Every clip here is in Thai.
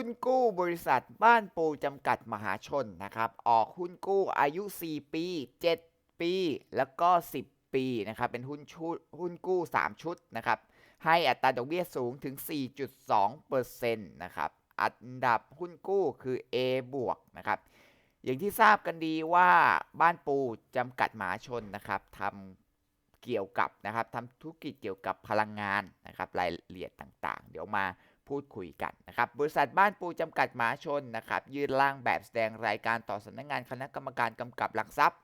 หุ้นกู้บริษัทบ้านปูจำกัดมหาชนนะครับ ออกหุ้นกู้อายุ 4 ปี 7 ปี แล้วก็ 10 ปีนะครับ เป็นหุ้นชุดหุ้นกู้ 3 ชุดนะครับ ให้อัตราดอกเบี้ยสูงถึง 4.2%นะครับ อันดับหุ้นกู้คือ A บวกนะครับ อย่างที่ทราบกันดีว่าบ้านปูจำกัดมหาชนนะครับทำเกี่ยวกับนะครับทำธุรกิจเกี่ยวกับพลังงานนะครับรายละเอียดต่างๆ เดี๋ยวมา พูดคุยกันนะครับบริษัทบ้านปูจำกัดหมาชนนะครับยื่นร่างแบบแสดงรายการต่อสำนักงงานคณะกรรมการกำกับหลักทรัพย์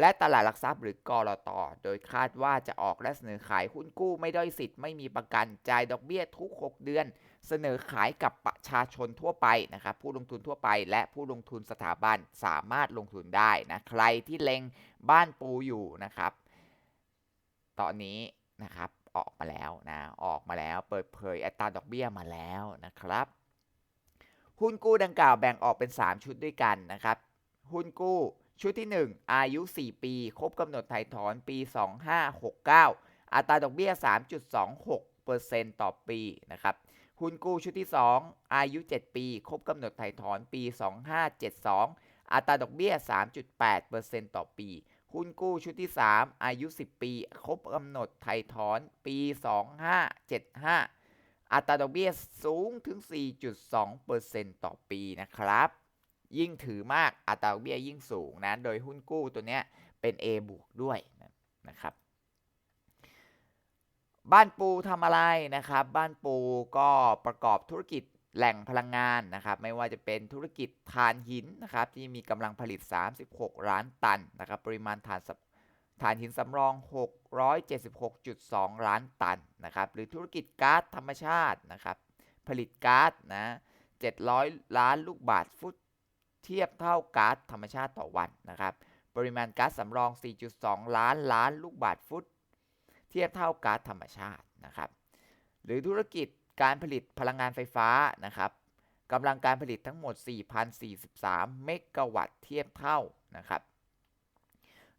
และตลาดหลักทรัพย์หรือกรอตโดยคาดว่าจะออกและเสนอขายหุ้นกู้ไม่ด้อยสิทธิ์ไม่มีประกันจ่ายดอกเบี้ยทุก 6 เดือน เสนอขายกับประชาชนทั่วไปนะครับผู้ลงทุนทั่วไป และผู้ลงทุนสถาบันสามารถลงทุนได้นะใครที่เล็งบ้านปูอยู่นะครับ ตอนนี้นะครับ ออกมาแล้วนะออกมาแล้วเปิดเผยอัตราดอกเบี้ยมาแล้วนะครับหุ้นกู้ดังกล่าวแบ่งออกเป็น 3 ชุดด้วยกันนะครับหุ้นกู้ชุดที่ 1 อายุ 4 ปี ครบกำหนดไถ่ถอนปี 2569 อัตราดอกเบี้ย 3.26%ต่อปีนะครับหุ้นกู้ชุดที่ 2 อายุ 7 ปี ครบกำหนดไถ่ถอนปี 2572 อัตราดอกเบี้ย 3.8%ต่อปี หุ้นกู้ชุดที่ 3 อายุ 10 ปี ครบกำหนดไถ่ถอนปี 2575 อัตราดอกเบี้ยสูงถึง 4.2%ต่อปีนะครับ ยิ่งถือมากอัตราดอกเบี้ยยิ่งสูงนะ โดยหุ้นกู้ตัวเนี้ยเป็น A บวกด้วยนะครับ บ้านปูทำอะไรนะครับ บ้านปูก็ประกอบธุรกิจ แหล่งพลังงานนะครับไม่ว่าจะเป็นธุรกิจถ่านหินนะครับที่มีกำลังผลิต 36 ล้านตันนะครับปริมาณถ่านถ่านหินสำรอง 676.2 ล้านตันนะครับหรือธุรกิจก๊าซธรรมชาตินะครับผลิตก๊าซนะ 700 ล้านลูกบาทฟุตเทียบเท่าก๊าซธรรมชาติต่อวันนะครับปริมาณก๊าซสำรอง 4.2 ล้านล้านลูกบาทฟุต เทียบเท่าก๊าซธรรมชาตินะครับหรือธุรกิจ การผลิตพลังงานไฟฟ้านะครับกำลังการผลิตทั้งหมด 4,043 เมกะวัตต์เทียบเท่านะครับ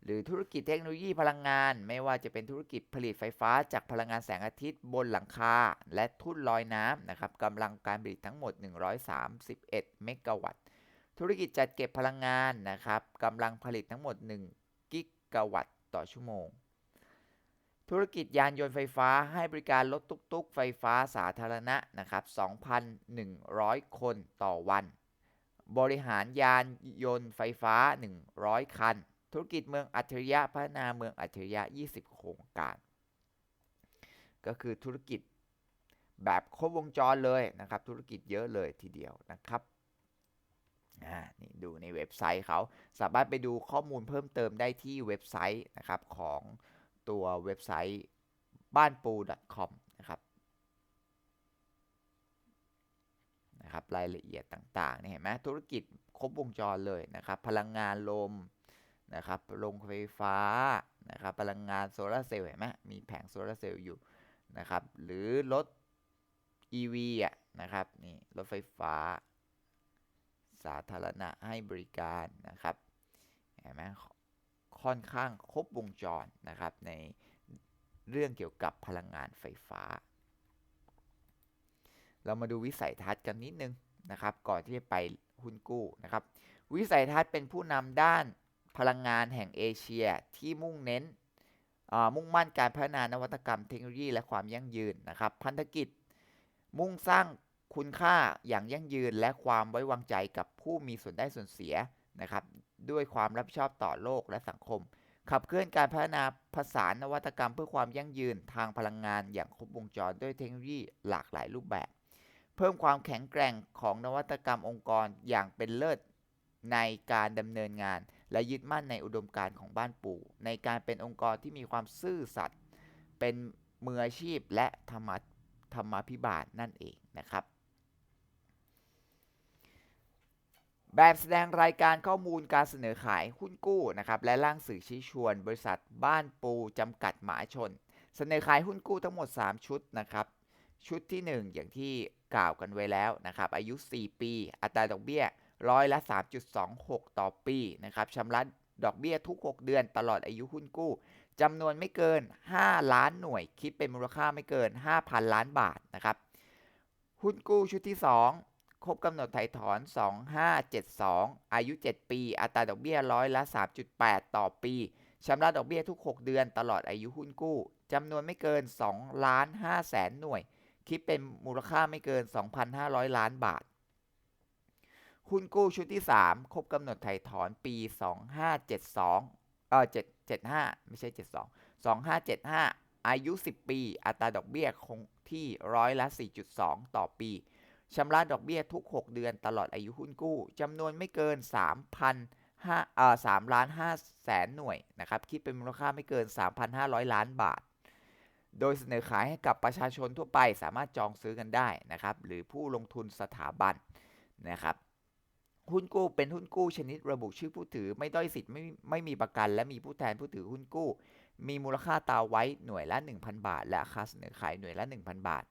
หรือธุรกิจเทคโนโลยีพลังงาน ไม่ว่าจะเป็นธุรกิจผลิตไฟฟ้าจากพลังงานแสงอาทิตย์บนหลังคา และทุ่นลอยน้ำนะครับกำลังการผลิตทั้งหมด 131 เมกะวัตต์ ธุรกิจจัดเก็บพลังงานนะครับกำลังผลิตทั้งหมด 1 กิกะวัตต์ต่อชั่วโมง ธุรกิจยานยนต์ไฟฟ้าให้บริการรถตุ๊กๆ ไฟฟ้าสาธารณะนะครับ 2,100 คนต่อวัน บริหารยานยนต์ไฟฟ้า 100 คัน ธุรกิจเมืองอัจฉริยะพัฒนาเมืองอัจฉริยะ 20 โครงการ ก็คือธุรกิจแบบครบวงจรเลยนะครับ ธุรกิจเยอะเลยทีเดียวนะครับนี่ดูในเว็บไซต์เขาสามารถไปดูข้อมูลเพิ่มเติมได้ที่เว็บไซต์นะครับของ ตัวเว็บไซต์บ้านปู .com นะครับนะครับรายละเอียดต่างๆนี่เห็นไหมธุรกิจครบวงจรเลยนะครับ พลังงานลมนะครับโรงไฟฟ้านะครับพลังงานโซลาเซลล์เห็นไหมมีแผงโซลาเซลล์อยู่นะครับหรือรถ EV อะนะครับนี่รถไฟฟ้า สาธารณะให้บริการนะครับเห็นไหม ค่อนข้างครบวงจรนะครับในเรื่องเกี่ยวกับพลังงานไฟฟ้า เรามาดูวิสัยทัศน์กันนิดนึงนะครับ ก่อนที่จะไปหุ้นกู้นะครับ วิสัยทัศน์เป็นผู้นำด้านพลังงานแห่งเอเชียที่มุ่งเน้นมุ่งมั่นการพัฒนานวัตกรรมเทคโนโลยี และความยั่งยืนนะครับ พันธกิจมุ่งสร้างคุณค่าอย่างยั่งยืน และความไว้วางใจกับผู้มีส่วนได้ส่วนเสีย นะครับด้วยความรับผิดชอบต่อโลกและสังคม ขับเคลื่อนการพัฒนาผสานนวัตกรรมเพื่อความยั่งยืนทางพลังงานอย่างครบวงจรด้วยเทคโนโลยีหลากหลายรูปแบบ เพิ่มความแข็งแกร่งของนวัตกรรมองค์กรอย่างเป็นเลิศในการดำเนินงาน และยึดมั่นในอุดมการณ์ของบ้านปู่ ในการเป็นองค์กรที่มีความซื่อสัตย์เป็นมืออาชีพและธรรมธรรมาภิบาลนั่นเองนะครับ แบบแสดงรายการข้อมูลการเสนอขายหุ้นกู้นะครับและร่างสื่อชี้ชวน บริษัทบ้านปูจำกัดหมาชน เสนอขายหุ้นกู้ทั้งหมด 3 ชุดนะครับชุดที่ 1 อย่างที่กล่าวกันไว้แล้วนะครับอายุ 4 ปี อัตราดอกเบี้ยร้อยละ 3.26 ต่อปีนะครับชำระดอกเบี้ยทุก 6 เดือนตลอดอายุหุ้นกู้จำนวนไม่เกิน 5 ล้านหน่วย คิดเป็นมูลค่าไม่เกิน 5,000 ล้านบาทนะครับหุ้นกู้ชุดที่ 2 ครบกำหนดไถ่ถอน 2572 อายุ 7 ปี อัตราดอกเบี้ยร้อยละ 3.8 ต่อปีชำระดอกเบี้ยทุก 6 เดือนตลอดอายุหุ้นกู้จำนวนไม่เกิน2ล้าน5แสนหน่วย คิดเป็นมูลค่าไม่เกิน 2,500 ล้านบาท หุ้นกู้ชุดที่ 3 ครบกำหนดไถ่ถอนปี 2572 เออ775 ไม่ใช่ 72 2575 อายุ 10 ปี อัตราดอกเบี้ยคงที่ร้อยละ 4.2 ต่อปี ชำระดอกเบี้ยทุก 6 เดือนตลอดอายุหุ้นกู้จำนวนไม่เกิน 3,000ห้าเอ่อ3ล้าน5แสนหน่วยนะครับ คิดเป็นมูลค่าไม่เกิน 3,500 ล้านบาท โดยเสนอขายให้กับประชาชนทั่วไปสามารถจองซื้อกันได้นะครับ หรือผู้ลงทุนสถาบันนะครับหุ้นกู้เป็นหุ้นกู้ชนิดระบุชื่อผู้ถือ ไม่ด้อยสิทธิ์ไม่ไม่มีประกัน และมีผู้แทนผู้ถือหุ้นกู้ มีมูลค่าตาไว้หน่วยละ 1,000 บาท และค่าเสนอขายหน่วยละ 1,000 บาท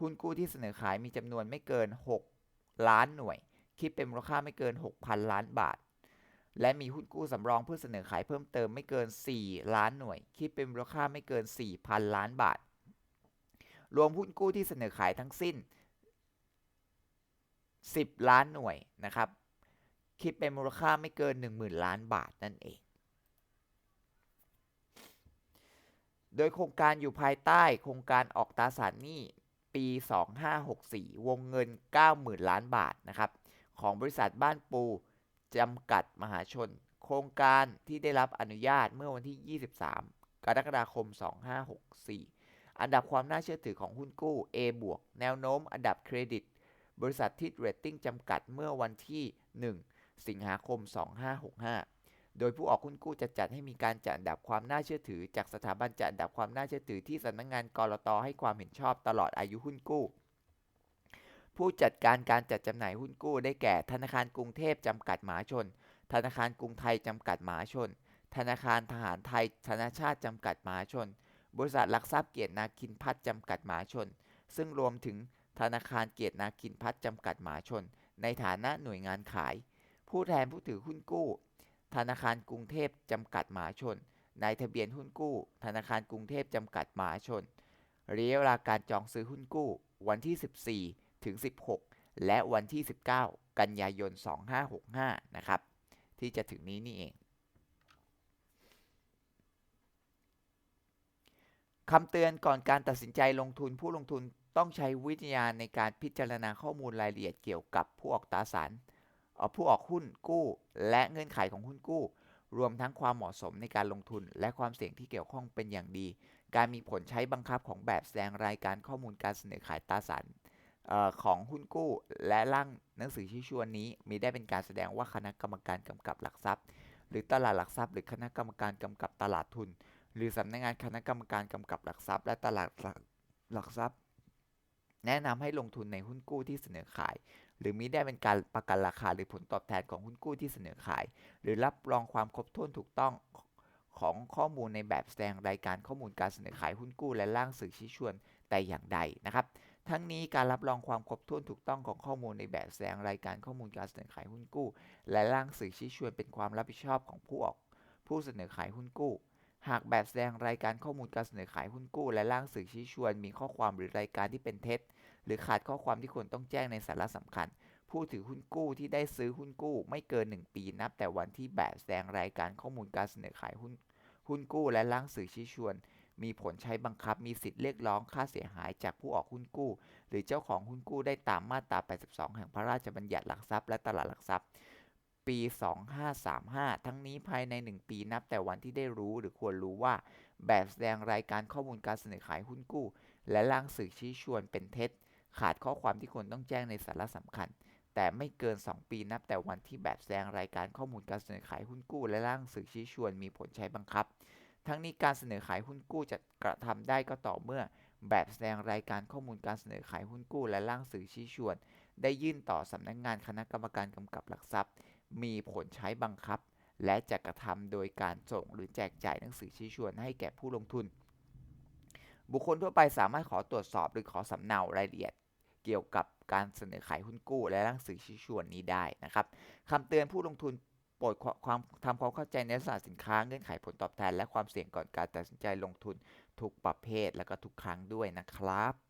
หุ้นกู้ที่เสนอขายมีจำนวนไม่เกิน 6 ล้านหน่วย คิดเป็นมูลค่าไม่เกิน 6,000 ล้านบาท และมีหุ้นกู้สำรองเพื่อเสนอขายเพิ่มเติมไม่เกิน 4 ล้านหน่วย คิดเป็นมูลค่าไม่เกิน 4,000 ล้านบาท รวมหุ้นกู้ที่เสนอขายทั้งสิ้น 10 ล้านหน่วยนะครับ คิดเป็นมูลค่าไม่เกิน 10,000 ล้านบาทนั่นเองโดยโครงการอยู่ภายใต้โครงการออกตราสารหนี้ ปี 2564 วงเงิน 90,000 ล้านบาทนะครับของบริษัทบ้านปูจำกัดมหาชน โครงการที่ได้รับอนุญาตเมื่อวันที่ 23 กรกฎาคม 2564 อันดับความน่าเชื่อถือของหุ้นกู้ A บวกแนวโน้มอันดับเครดิต บริษัททิดเรตติ้งจำกัดเมื่อวันที่ 1 สิงหาคม 2565 โดยผู้ออกหุ้นกู้จะจัดให้มีการจัดอันดับความน่าเชื่อถือ จากสถาบันจัดอันดับความน่าเชื่อถือที่สำนักงงานกรตให้ความเห็นชอบตลอดอายุหุ้นกู้ ผู้จัดการการจัดจำหน่ายหุ้นกู้ได้แก่ ธนาคารกรุงเทพจำกัดมหาชน ธนาคารกรุงไทยจำกัดมหาชน ธนาคารทหารไทยธนาชาติจำกัดมหาชน บริษัทหลักทรัพย์เกียรตินาคินพัฒน์จำกัดมหาชน ซึ่งรวมถึงธนาคารเกียรตินาคินพัฒน์จำกัดมหาชน ในฐานะหน่วยงานขาย ผู้แทนผู้ถือหุ้นกู้ ธนาคารกรุงเทพจำกัดมหาชน นายทะเบียนหุ้นกู้ ธนาคารกรุงเทพจำกัดมหาชนระยะเวลาการจองซื้อหุ้นกู้ วันที่ 14 ถึง 16 และวันที่ 19 กันยายน 2565 นะครับ ที่จะถึงนี้นี่เองคำเตือนก่อนการตัดสินใจลงทุนผู้ลงทุนต้องใช้วิทยาในการพิจารณาข้อมูลรายละเอียดเกี่ยวกับผู้ออกตราสาร ผู้ออกหุ้นกู้ และเงื่อนไขของหุ้นกู้ รวมทั้งความเหมาะสมในการลงทุน และความเสี่ยงที่เกี่ยวข้องเป็นอย่างดี การมีผลใช้บังคับของแบบแสดงรายการข้อมูลการเสนอขายตราสารของหุ้นกู้ และร่างหนังสือชี้ชวนนี้ มีได้เป็นการแสดงว่าคณะกรรมการกำกับหลักทรัพย์ หรือตลาดหลักทรัพย์ หรือคณะกรรมการกำกับตลาดทุน หรือสำนักงานคณะกรรมการกำกับหลักทรัพย์ และตลาดหลักทรัพย์ แนะนำให้ลงทุนในหุ้นกู้ที่เสนอขาย รือมิได้เป็นการประกันราคาหรือผลตอบแทนของหุ้นกู้ที่เสนอขาย หรือรับรองความครบถ้วนถูกต้องของข้อมูลในแบบแสดงรายการข้อมูลการเสนอขายหุ้นกู้และร่างสื่อชี้ชวนแต่อย่างใดนะครับทั้งนี้การรับรองความครบถ้วนถูกต้องของข้อมูลในแบบแสดงรายการข้อมูลการเสนอขายหุ้นกู้ และร่างสื่อชี้ชวนเป็นความรับผิดชอบของผู้ออก ผู้เสนอขายหุ้นกู้ หากแบบแสดงรายการข้อมูลการเสนอขายหุ้นกู้ และร่างสื่อชี้ชวน มีข้อความหรือรายการที่เป็นเท็จ หรือขาดข้อความที่ควรต้องแจ้งในสาระสำคัญ ผู้ถือหุ้นกู้ที่ได้ซื้อหุ้นกู้ไม่เกิน 1 ปีนับ แต่วันที่แบบแสดงรายการข้อมูลการเสนอขายหุ้นหุ้นกู้และร่างสื่อชี้ชวน มีผลใช้บังคับมีสิทธิเรียกร้องค่าเสียหายจากผู้ออกหุ้นกู้ หรือเจ้าของหุ้นกู้ได้ตามมาตรา 82 แห่งพระราชบัญญัติหลักทรัพย์และตลาดหลักทรัพย์ ปี 2535 ทั้งนี้ภายใน 1 ปีนับแต่วันที่ได้รู้หรือควรรู้ว่า แบบแสดงรายการข้อมูลการเสนอขายหุ้นกู้ และร่างสื่อชี้ชวนเป็นเท็จ ขาดข้อความที่ควรต้องแจ้งในสาระสำคัญ แต่ไม่เกิน 2 ปีนับแต่วันที่แบบแสดงรายการข้อมูลการเสนอขายหุ้นกู้ และร่างสื่อชี้ชวนมีผลใช้บังคับ ทั้งนี้การเสนอขายหุ้นกู้จะกระทำได้ก็ต่อเมื่อ แบบแสดงรายการข้อมูลการเสนอขายหุ้นกู้ และร่างสื่อชี้ชวน ได้ยื่นต่อสำนักงงานคณะกรรมการกำกับหลักทรัพย์ มีผลใช้บังคับ และจะกระทำโดยการส่งหรือแจกจ่ายหนังสือชี้ชวนให้แก่ผู้ลงทุนบุคคลทั่วไปสามารถขอตรวจสอบหรือขอสำเนารายละเอียด เกี่ยวกับการเสนอขายหุ้นกู้ และหนังสือชี้ชวนนี้ได้นะครับคำเตือนผู้ลงทุนโปรดความทำความเข้าใจในลักษณะสินค้าเงื่อนไขผลตอบแทน และความเสี่ยงก่อนการตัดสินใจลงทุนทุกประเภทและก็ทุกครั้งด้วยนะครับ